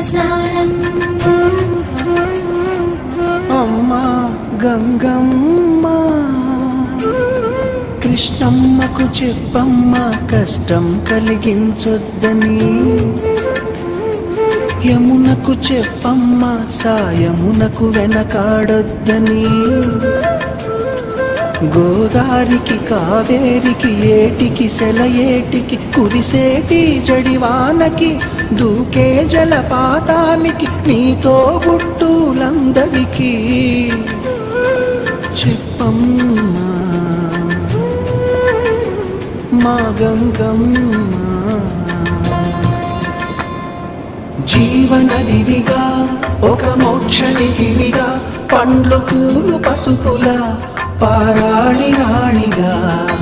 స్నానం. అమ్మా గంగమ్మ. కృష్ణమ్మకు చెప్పమ్మ కష్టం కలిగించొద్దని. యమునకు చెప్పమ్మ సాయమునకు వెనకాడొద్దని. గోదారికి కావేరికి ఏటికి సెలయేటికి కురిసేటి జడివానకి దూకే జలపాతానికి నీతో బుట్టులందరికీ చెప్పమ్మా. మా గంగం జీవన దివిగా ఒక మోక్ష దివిగా పండ్లు పూలు పసుపుల ಪಾರಾಣಿ ರಾಣಿಗಾ.